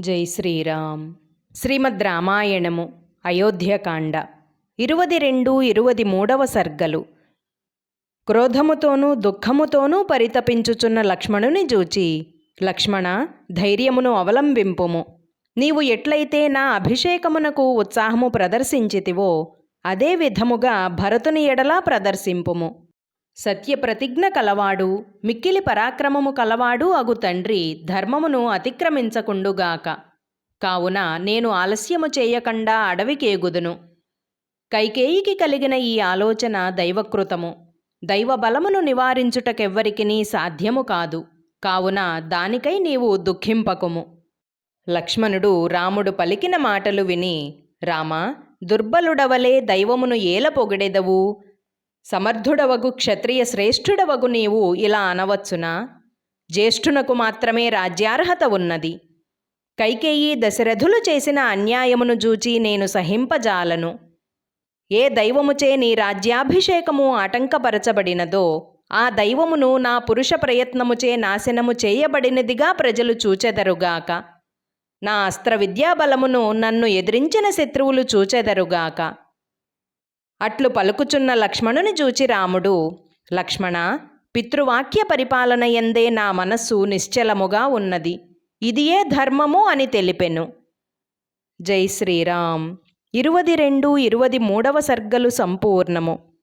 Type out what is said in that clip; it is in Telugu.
జై శ్రీరామ్. శ్రీమద్ రామాయణము అయోధ్యకాండ. ఇరువది రెండు ఇరువది మూడవ సర్గలు. క్రోధముతోనూ దుఃఖముతోనూ పరితపించుచున్న లక్ష్మణుని చూచి లక్ష్మణ ధైర్యమును అవలంబింపుము. నీవు ఎట్లయితే నా అభిషేకమునకు ఉత్సాహము ప్రదర్శించితివో అదే విధముగా భరతుని ఎడలా ప్రదర్శింపుము. సత్యప్రతిజ్ఞ కలవాడు మిక్కిలి పరాక్రమము కలవాడు అగు తండ్రి ధర్మమును అతిక్రమించకుండుగాక. కావున నేను ఆలస్యము చేయకుండా అడవికేగుదును. కైకేయికి కలిగిన ఈ ఆలోచన దైవకృతము. దైవబలమును నివారించుటకెవ్వరికినీ సాధ్యము కాదు. కావున దానికై నీవు దుఃఖింపకుము. లక్ష్మణుడు రాముడు పలికిన మాటలు విని రామా దుర్బలుడవలే దైవమును ఏల పొగిడెదవు? సమర్థుడవగు క్షత్రియ శ్రేష్ఠుడవగు నీవు ఇలా అనవచ్చునా? జ్యేష్ఠునకు మాత్రమే రాజ్యార్హత ఉన్నది. కైకేయి దశరథులు చేసిన అన్యాయమును జూచి నేను సహింపజాలను. ఏ దైవముచే నీ రాజ్యాభిషేకము ఆటంకపరచబడినదో ఆ దైవమును నా పురుష ప్రయత్నముచే నాశనము చేయబడినదిగా ప్రజలు చూచెదరుగాక. నా అస్త్ర విద్యాబలమును నన్ను ఎదిరించిన శత్రువులు చూచెదరుగాక. అట్లు పలుకుచున్న లక్ష్మణుని చూచి రాముడు లక్ష్మణ పితృవాక్య పరిపాలన ఎందే నా మనస్సు నిశ్చలముగా ఉన్నది. ఇదియే ధర్మము అని తెలిపెను. జై శ్రీరామ్. ఇరువది రెండు ఇరువది మూడవ సర్గలు సంపూర్ణము.